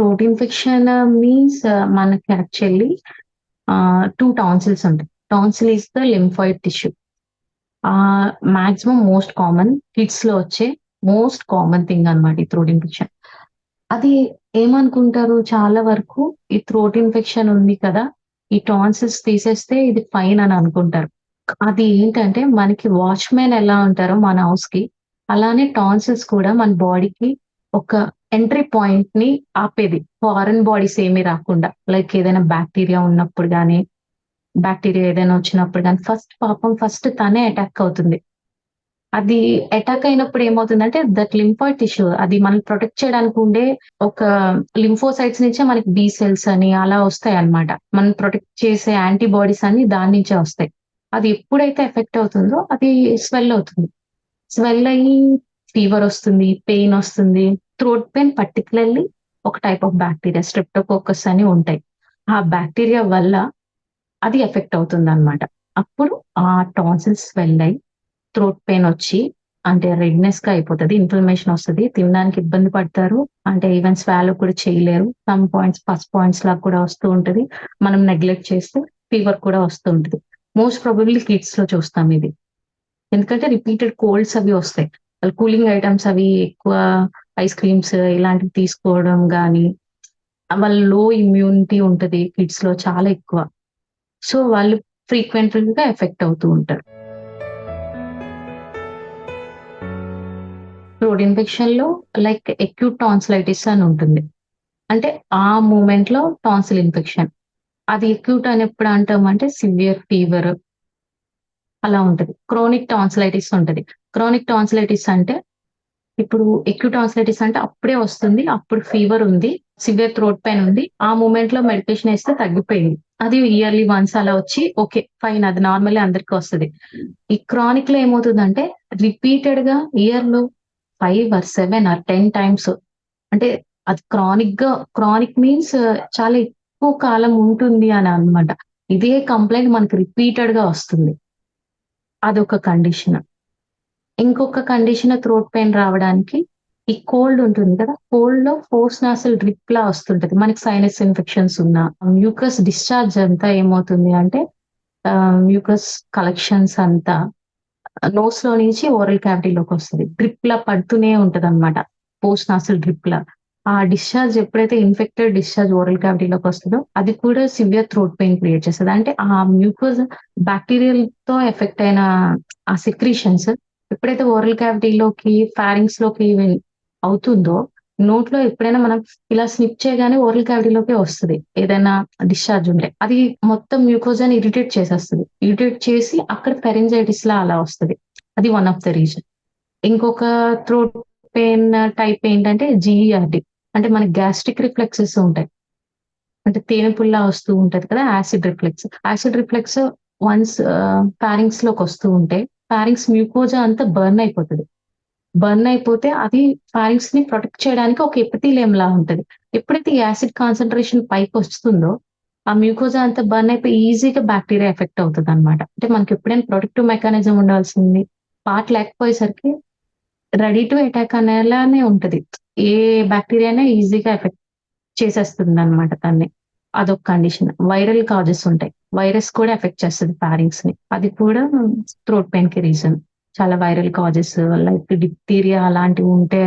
Throat infection means మనకి actually two tonsils ఉంటాయి. Tonsil is the lymphoid tissue maximum most common కిడ్స్లో వచ్చే most common thing అనమాట ఈ throat infection అది ఏమనుకుంటారు? చాలా వరకు ఈ థ్రోట్ ఇన్ఫెక్షన్ ఉంది కదా ఈ టాన్సిల్స్ తీసేస్తే ఇది ఫైన్ అని అనుకుంటారు. అది ఏంటంటే మనకి వాచ్మెన్ ఎలా ఉంటారో మన హౌస్కి అలానే టాన్సిల్స్ కూడా మన బాడీకి ఒక ఎంట్రీ పాయింట్ని ఆపేది. ఫారెన్ బాడీస్ ఏమీ రాకుండా. లైక్ ఏదైనా బ్యాక్టీరియా ఉన్నప్పుడు కానీ బ్యాక్టీరియా ఏదైనా వచ్చినప్పుడు కానీ ఫస్ట్ పాపం ఫస్ట్ తనే అటాక్ అవుతుంది. అది అటాక్ అయినప్పుడు ఏమవుతుందంటే దట్ లింఫాయిడ్ టిష్యూ అది మనం ప్రొటెక్ట్ చేయడానికి ఉండే ఒక లింఫోసైట్స్ నుంచే మనకి బి సెల్స్ అని అలా వస్తాయి అన్నమాట. మనం ప్రొటెక్ట్ చేసే యాంటీబాడీస్ అని దాని నుంచే వస్తాయి. అది ఎప్పుడైతే ఎఫెక్ట్ అవుతుందో అది స్వెల్ అవుతుంది. స్వెల్ అయ్యి ఫీవర్ వస్తుంది పెయిన్ వస్తుంది. థ్రోట్ పెయిన్ పర్టికులర్లీ ఒక టైప్ ఆఫ్ బ్యాక్టీరియా స్ట్రిప్టోకోకస్ అని ఉంటాయి. ఆ బ్యాక్టీరియా వల్ల అది ఎఫెక్ట్ అవుతుంది అనమాట అప్పుడు ఆ టాన్సిల్స్ వెళ్ళాయి థ్రోట్ పెయిన్ వచ్చి అంటే రెడ్నెస్గా అయిపోతుంది ఇన్ఫ్లమేషన్ వస్తుంది తినడానికి ఇబ్బంది పడతారు అంటే ఈవెన్ స్వాలో కూడా చేయలేరు. సమ్ పాయింట్స్ ఫస్ట్ పాయింట్స్ లాగా కూడా వస్తూ ఉంటది. మనం నెగ్లెక్ట్ చేస్తే ఫీవర్ కూడా వస్తూ ఉంటుంది. మోస్ట్ ప్రాబబ్లీ కిడ్స్లో చూస్తాం ఇది. ఎందుకంటే రిపీటెడ్ కోల్డ్స్ అవి వస్తాయి. వాళ్ళు కూలింగ్ ఐటమ్స్ అవి ఎక్కువ ఐస్ క్రీమ్స్ ఇలాంటివి తీసుకోవడం కానీ వాళ్ళ లో ఇమ్యూనిటీ ఉంటది కిడ్స్లో చాలా ఎక్కువ. సో వాళ్ళు ఫ్రీక్వెంట్గా ఎఫెక్ట్ అవుతూ ఉంటారు. రోడ్ ఇన్ఫెక్షన్లో లైక్ ఎక్యూట్ టాన్సిలైటిస్ అని ఉంటుంది. అంటే ఆ మూమెంట్లో టాన్సిల్ ఇన్ఫెక్షన్ అది ఎక్యూట్ అని ఎప్పుడు అంటామంటే సివియర్ ఫీవర్ అలా ఉంటది. క్రోనిక్ టాన్సిలైటిస్ ఉంటది. క్రోనిక్ టాన్సిలైటిస్ అంటే ఇప్పుడు ఎక్యూట్ టాన్సిలైటిస్ అంటే అప్పుడే వస్తుంది అప్పుడు ఫీవర్ ఉంది సివియర్ థ్రోట్ పెయిన్ ఉంది. ఆ మూమెంట్లో మెడికేషన్ వేస్తే తగ్గిపోయింది. అది ఇయర్లీ వన్స్ అలా వచ్చి ఓకే ఫైన్ అది నార్మల్ అందరికి వస్తుంది. ఈ క్రానిక్లో ఏమవుతుందంటే రిపీటెడ్గా ఇయర్లో five or seven or ten times అంటే అది క్రానిక్గా క్రానిక్ మీన్స్ uh, చాలా ఎక్కువ కాలం ఉంటుంది అని అనమాట ఇదే కంప్లైంట్ మనకి రిపీటెడ్గా వస్తుంది. అదొక కండిషన్ ఇంకొక కండిషన్ థ్రోట్ పెయిన్ రావడానికి ఈ కోల్డ్ ఉంటుంది కదా కోల్డ్లో ఫోర్స్ నాసల్ డ్రిప్ లా వస్తుంటది. మనకి సైనస్ ఇన్ఫెక్షన్స్ ఉన్నా మ్యూకస్ డిశ్చార్జ్ అంతా ఏమవుతుంది అంటే మ్యూకస్ కలెక్షన్స్ అంతా నోస్లో నుంచి ఓరల్ క్యావిటీలోకి వస్తుంది. డ్రిప్ లా పడుతూనే ఉంటది అనమాట పోస్ట్ నాసల్ డ్రిప్ లా. ఆ డిశ్చార్జ్ ఎప్పుడైతే ఇన్ఫెక్టెడ్ డిశ్చార్జ్ ఓరల్ క్యావిటీలోకి వస్తుందో అది కూడా సివియర్ థ్రోట్ పెయిన్ క్రియేట్ చేస్తుంది. అంటే ఆ మ్యూకోజ్ బ్యాక్టీరియల్తో ఎఫెక్ట్ అయిన ఆ సెక్రీషన్స్ ఎప్పుడైతే ఓరల్ క్యావిటీలోకి ఫ్యారింగ్స్లోకి అవుతుందో నోట్లో ఎప్పుడైనా మనం ఇలా స్నిప్ చేయగానే ఓరల్ క్యావిటీలోకి వస్తుంది. ఏదైనా డిశ్చార్జ్ ఉంటే. అది మొత్తం మ్యూకోజాని ఇరిటేట్ చేసేస్తుంది. ఇరిటేట్ చేసి అక్కడ పెరెంజైటిస్ లా అలా వస్తుంది. అది వన్ ఆఫ్ ద రీజన్ ఇంకొక థ్రోట్ పెయిన్ టైప్ ఏంటంటే జిఈఆర్డి అంటే మనకి గ్యాస్ట్రిక్ రిఫ్లెక్సెస్ ఉంటాయి. అంటే తేనె పుల్లా వస్తూ ఉంటది కదా acid reflex acid reflex once ప్యారింగ్స్లోకి వస్తూ ఉంటే ఫారింగ్స్ మ్యూకోజా అంతా బర్న్ అయిపోతుంది. బర్న్ అయిపోతే అది ఫారింగ్స్ని ప్రొటెక్ట్ చేయడానికి ఒక ఎపిథీలియం లా ఉంటది. ఎప్పుడైతే యాసిడ్ కాన్సన్ట్రేషన్ పైకి వస్తుందో ఆ మ్యూకోజా అంతా బర్న్ అయిపోయి ఈజీగా బ్యాక్టీరియా ఎఫెక్ట్ అవుతుంది అనమాట అంటే మనకి ఎప్పుడైనా ప్రొటెక్టివ్ మెకానిజం ఉండాల్సింది. పార్ట్ లేకపోయేసరికి రెడీ టు అటాక్ అనేలానే ఉంటది. ఏ బ్యాక్టీరియానే ఈజీగా ఎఫెక్ట్ చేసేస్తుంది అనమాట దాన్ని అదొక కండిషన్ వైరల్ కాజెస్ ఉంటాయి. వైరస్ కూడా ఎఫెక్ట్ చేస్తుంది ప్యారింగ్స్ని అది కూడా థ్రోట్ పెయిన్కి రీజన్. చాలా వైరల్ కాజెస్ లైక్ డిప్టీరియా అలాంటివి ఉంటే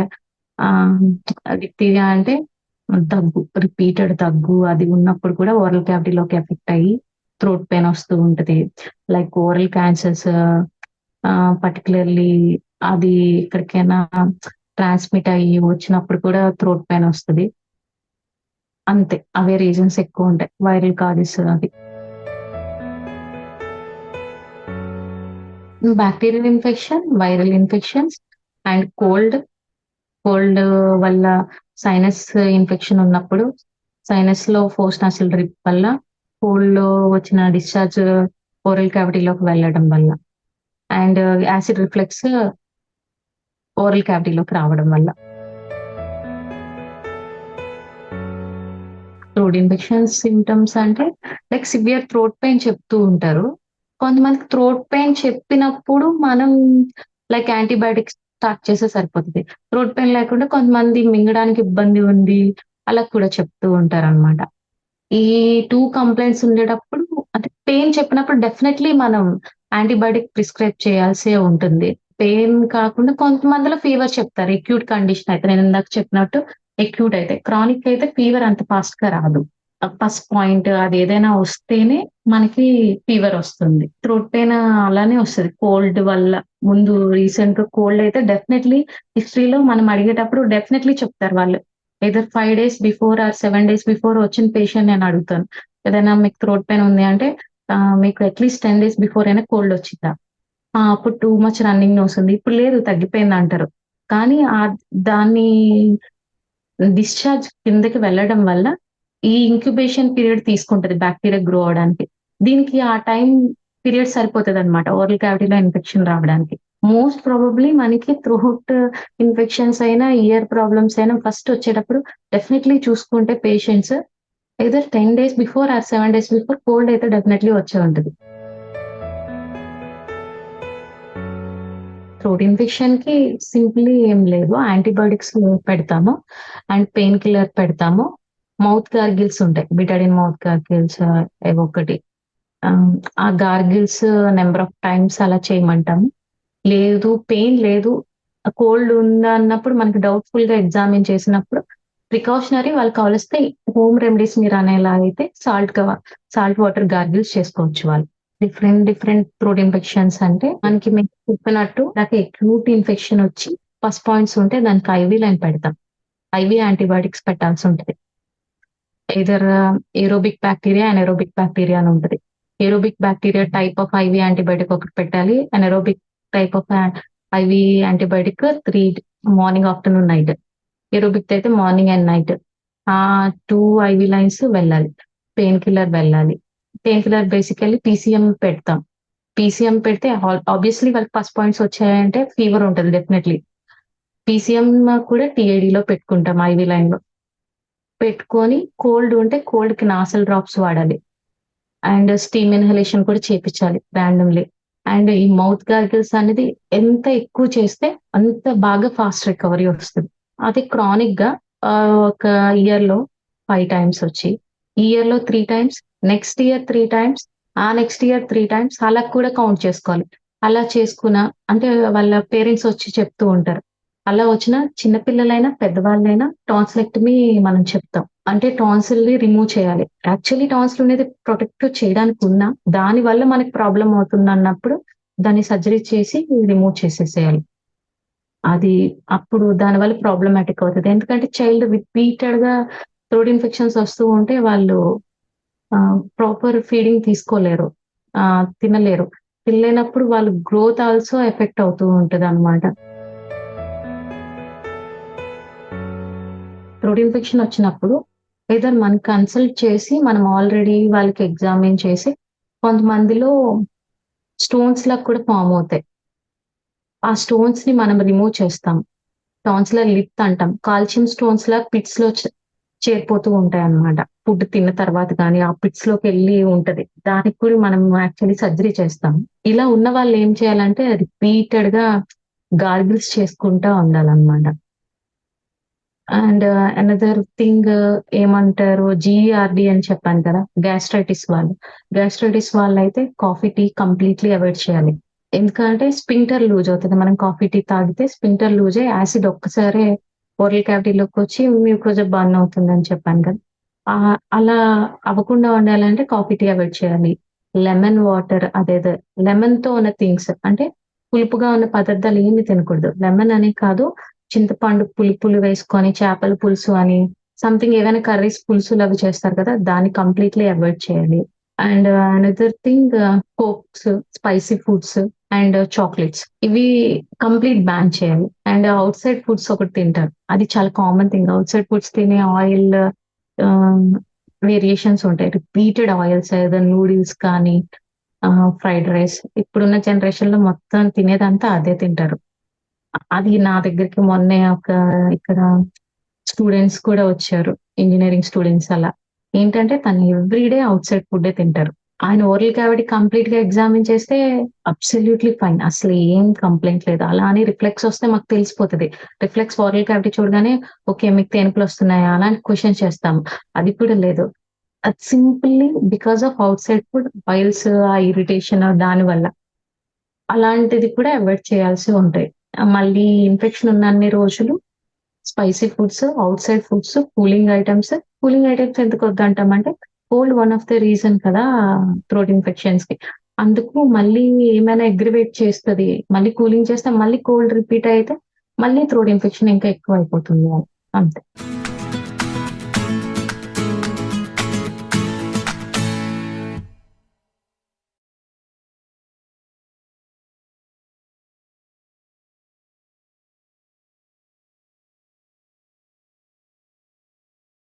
ఆ డిప్టీరియా అంటే దగ్గు రిపీటెడ్ దగ్గు అది ఉన్నప్పుడు కూడా ఓరల్ క్యావిటీలోకి ఎఫెక్ట్ అయ్యి థ్రోట్ పెయిన్ వస్తూ ఉంటది. లైక్ ఓరల్ క్యాన్సర్స్ పర్టికులర్లీ అది ఎక్కడికైనా ట్రాన్స్మిట్ అయ్యి వచ్చినప్పుడు కూడా థ్రోట్ పెయిన్ వస్తుంది. అంతే. అవే రీజన్స్ ఎక్కువ ఉంటాయి. వైరల్ కాజెస్ అది bacterial infection viral infections and cold cold వల్ల సైనస్ ఇన్ఫెక్షన్ ఉన్నప్పుడు సైనస్లో ఫోర్స్ నాసిల్ డ్రిప్ వల్ల కోల్డ్లో వచ్చిన డిశ్చార్జ్ ఓరల్ క్యావిటీలోకి వెళ్ళడం వల్ల. అండ్ యాసిడ్ రిఫ్లెక్స్ ఓరల్ క్యావిటీలోకి రావడం వల్ల. థ్రోట్ ఇన్ఫెక్షన్ సిమ్టమ్స్ అంటే లైక్ సివియర్ థ్రోట్ పెయిన్ చెప్తూ ఉంటారు. కొంతమందికి థ్రోట్ పెయిన్ చెప్పినప్పుడు మనం లైక్ యాంటీబయాటిక్స్ స్టార్ట్ చేస్తే సరిపోతుంది థ్రోట్ పెయిన్ లేకుండా కొంతమంది మింగడానికి ఇబ్బంది ఉంది అలా కూడా చెప్తూ ఉంటారనమాట. ఈ టూ కంప్లైంట్స్ ఉండేటప్పుడు అంటే పెయిన్ చెప్పినప్పుడు డెఫినెట్లీ మనం యాంటీబయాటిక్ ప్రిస్క్రైబ్ చేయాల్సే ఉంటుంది. పెయిన్ కాకుండా కొంతమందిలో ఫీవర్ చెప్తారు. ఎక్యూట్ కండిషన్ అయితే నేను ఇందాక చెప్పినట్టు ఎక్యూట్ అయితే. క్రానిక్ అయితే ఫీవర్ అంత ఫాస్ట్గా రాదు. పస్ పాయింట్ అది ఏదైనా వస్తేనే మనకి ఫీవర్ వస్తుంది. థ్రోట్ పెయిన్ అలానే వస్తది. కోల్డ్ వల్ల ముందు రీసెంట్‌గా కోల్డ్ అయితే డెఫినెట్లీ హిస్టరీలో మనం అడిగేటప్పుడు డెఫినెట్లీ చెప్తారు వాళ్ళు. Either 5 days before or seven days before వచ్చిన పేషెంట్ నేను అడుగుతాను. ఏదైనా మీకు థ్రోట్ పెయిన్ ఉంది అంటే మీకు అట్‌లీస్ట్ 10 డేస్ బిఫోర్ అయినా కోల్డ్ వచ్చిందా? అప్పుడు టూ మచ్ రన్నింగ్ నోస్ ఉంది. ఇప్పుడు లేదు తగ్గిపోయింది అంటారు కానీ ఆ దాన్ని డిశ్చార్జ్ కిందకి వెళ్ళడం వల్ల ఈ ఇంక్యుబేషన్ పీరియడ్ తీసుకుంటది బాక్టీరియా గ్రో అవ్వడానికి. దీనికి ఆ టైం పీరియడ్ సరిపోతదనమాట. ఓరల్ క్యావిటీలో ఇన్ఫెక్షన్ రావడానికి. మోస్ట్ ప్రాబబ్లీ మనకి త్రోట్ ఇన్ఫెక్షన్స్ అయినా, ఇయర్ ప్రాబ్లమ్స్ అయినా ఫస్ట్ వచ్చేటప్పుడు డెఫినెట్లీ చూసుకుంటే patients either 10 days before or seven days before cold అయితే డెఫినెట్లీ వచ్చే ఉంటది. థ్రోట్ ఇన్ఫెక్షన్‌కి సింప్లీ ఏం లేదు. యాంటీబయాటిక్స్ పెడతాము. అండ్ పెయిన్ కిల్లర్ పెడతాము. మౌత్ గార్గిల్స్ ఉంటాయి. బిటాడిన్ మౌత్ గార్గిల్స్ ఏవో ఒకటి. ఆ గార్గిల్స్ నెంబర్ ఆఫ్ టైమ్స్ అలా చేయమంటాము. లేదు పెయిన్ లేదు కోల్డ్ ఉందా అన్నప్పుడు మనకి డౌట్‌ఫుల్‌గా ఎగ్జామిన్ చేసినప్పుడు ప్రికాషనరీ వాళ్ళకి కావలిస్తే హోమ్ రెమెడీస్ మీరు అనేలా అయితే సాల్ట్ సాల్ట్ వాటర్ గార్గిల్స్ చేసుకోవచ్చు వాళ్ళు. డిఫరెంట్ డిఫరెంట్ థ్రోట్ ఇన్ఫెక్షన్స్ అంటే మనకి మీకు చెప్పినట్టు నాకు అక్యూట్ ఇన్ఫెక్షన్ వచ్చి పస్ పాయింట్స్ ఉంటే దానికి ఐవీ లైన్ పెడతాం. ఐవీ యాంటీబయాటిక్స్ పెట్టాల్సి ఉంటుంది either aerobic bacteria, anaerobic bacteria అని ఉంటుంది aerobic bacteria type of IV antibiotic ఒకటి పెట్టాలి. Anaerobic type of IV antibiotic three morning, afternoon, night. Aerobic అయితే మార్నింగ్ అండ్ నైట్. ఆ టూ ఐవి లైన్స్ వెళ్ళాలి. పెయిన్ కిల్లర్ వెళ్ళాలి. పెయిన్ కిల్లర్ బేసికల్లీ పీసీఎం పెడతాం. PCM పెడితే ఆబ్వియస్లీ వాళ్ళకి పస్ పాయింట్స్ వచ్చాయంటే ఫీవర్ ఉంటుంది డెఫినెట్లీ పీసీఎం కూడా టీఐడిలో పెట్టుకుంటాం ఐవి లైన్‌లో. పెట్టుకొని కోల్డ్ ఉంటే కోల్డ్కి నాసల్ డ్రాప్స్ వాడాలి. అండ్ స్టీమ్ ఇన్హలేషన్ కూడా చేపించాలి ర్యాండమ్‌లీ. అండ్ ఈ మౌత్ గార్గిల్స్ అనేది ఎంత ఎక్కువ చేస్తే అంత బాగా ఫాస్ట్ రికవరీ వస్తుంది అది క్రానిక్గా ఒక ఇయర్లో ఫైవ్ టైమ్స్ వచ్చి, ఈ ఇయర్‌లో 3 times, next year three times, ఆ నెక్స్ట్ ఇయర్ త్రీ టైమ్స్ అలా కూడా కౌంట్ చేసుకోవాలి. అలా చేసుకున్న అంటే వాళ్ళ పేరెంట్స్ వచ్చి చెప్తూ ఉంటారు. అలా వచ్చిన చిన్న పిల్లలైనా, పెద్దవాళ్ళైనా టాన్సిలెక్టమీ మనం చెప్తాం. అంటే టాన్సిల్‌ని రిమూవ్ చేయాలి. యాక్చువల్లీ టాన్సిల్ అనేది ప్రొటెక్ట్ చేయడానికి ఉన్నా, దాని వల్ల మనకి ప్రాబ్లమ్ అవుతుందన్నప్పుడు దాన్ని సర్జరీ చేసి రిమూవ్ చేసేసేయాలి. అది అప్పుడు దానివల్ల ప్రాబ్లమాటిక్ అవుతుంది ఎందుకంటే చైల్డ్ రిపీటెడ్‌గా థ్రోడ్ ఇన్ఫెక్షన్స్ వస్తూ ఉంటే వాళ్ళు ప్రాపర్ ఫీడింగ్ తీసుకోలేరు. తినలేరు. తినలేనప్పుడు వాళ్ళ గ్రోత్ ఆల్సో ఎఫెక్ట్ అవుతూ ఉంటదనమాట. త్రోట్ ఇన్ఫెక్షన్ వచ్చినప్పుడు ఎయిదర్ మనం కన్సల్ట్ చేసి మనం ఆల్రెడీ వాళ్ళకి ఎగ్జామిన్ చేసి కొంతమందిలో స్టోన్స్‌లా కూడా ఫామ్ అవుతాయి. ఆ స్టోన్స్ని మనం రిమూవ్ చేస్తాం. టాన్సిలర్ లిప్ అంటాం. కాల్షియం స్టోన్స్‌లా పిట్స్లో చేరిపోతూ ఉంటాయి అన్నమాట ఫుడ్ తిన్న తర్వాత కానీ ఆ పిట్స్లోకి వెళ్ళి ఉంటది. దానికి కూడా మనం యాక్చువల్లీ సర్జరీ చేస్తాం. ఇలా ఉన్న వాళ్ళు ఏం చేయాలంటే రిపీటెడ్‌గా గార్గిల్స్ చేసుకుంటా ఉండాలన్నమాట. అండ్ అనదర్ థింగ్ ఏమంటారు జిఆర్డి అని చెప్పాను కదా! గ్యాస్ట్రైటిస్ వాళ్ళు. గ్యాస్ట్రైటిస్ వాళ్ళు అయితే కాఫీ, టీ కంప్లీట్‌లీ అవాయిడ్ చేయాలి. ఎందుకంటే స్పింటర్ లూజ్ అవుతుంది మనం కాఫీ, టీ తాగితే స్పింటర్ లూజ్ అయ్యి యాసిడ్ ఒక్కసారే ఓరల్ క్యావిటీలోకొచ్చి మ్యూకోజా బర్న్ అవుతుందని చెప్పాను కదా! అలా అవ్వకుండా ఉండాలంటే కాఫీ, టీ అవాయిడ్ చేయాలి. లెమన్ వాటర్ అదేదో లెమన్‌తో ఉన్న థింగ్స్ అంటే పులుపుగా ఉన్న పదార్థాలు ఏమి తినకూడదు. లెమన్ అనే కాదు చింతపండు పులుపులు వేసుకొని చేపల పులుసు అని సంథింగ్ ఏదైనా కర్రీస్ పులుసులు అవి చేస్తారు కదా! దాన్ని కంప్లీట్‌లీ అవాయిడ్ చేయాలి. And another thing cokes, spicy foods and chocolates ఇవి కంప్లీట్ బ్యాన్ చేయాలి. అండ్ అవుట్ సైడ్ ఫుడ్స్ ఒకటి తింటారు. అది చాలా common thing. Outside foods తినే ఆయిల్ వేరియేషన్స్ um, ఉంటాయి. రిపీటెడ్ ఆయిల్స్ ఏదో నూడిల్స్ కానీ uh, ఫ్రైడ్ రైస్ ఇప్పుడున్న జనరేషన్లో మొత్తం తినేదంతా అదే తింటారు. అది నా దగ్గరికి మొన్నే ఒక ఇక్కడ స్టూడెంట్స్ కూడా వచ్చారు. ఇంజనీరింగ్ స్టూడెంట్స్ అలా. ఏంటంటే తను ఎవ్రీ డే సైడ్ ఫుడ్డే తింటారు. ఆయన ఓరల్ క్యావిటీ కంప్లీట్‌గా ఎగ్జామిన్ చేస్తే అబ్సల్యూట్‌లీ ఫైన్. అసలు ఏం కంప్లైంట్ లేదు. అలా అని రిఫ్లెక్స్ వస్తే మాకు తెలిసిపోతది. రిఫ్లెక్స్ ఓరల్ క్యావిటీ చూడగానే ఓకే. మీకు తేన్పులొస్తున్నాయా? అలాంటి క్వశ్చన్ చేస్తాం. అది కూడా లేదు. అది simply because of outside food biles ఆ ఇరిటేషన్ దానివల్ల. అలాంటిది కూడా అవాయిడ్ చేయాల్సి ఉంటాయి. మళ్ళీ ఇన్ఫెక్షన్ ఉన్న అన్ని రోజులు spicy foods, outside foods, cooling items cooling items ఎందుకు వద్దంటామంటే cold one of the reason కదా! థ్రోట్ ఇన్ఫెక్షన్స్‌కి. అందుకు మళ్ళీ ఏమైనా అగ్రివేట్ చేస్తుంది మళ్ళీ కూలింగ్ చేస్తే మళ్ళీ కోల్డ్ రిపీట్ అయితే మళ్ళీ థ్రోట్ ఇన్ఫెక్షన్ ఇంకా ఎక్కువ అయిపోతుంది అంతే.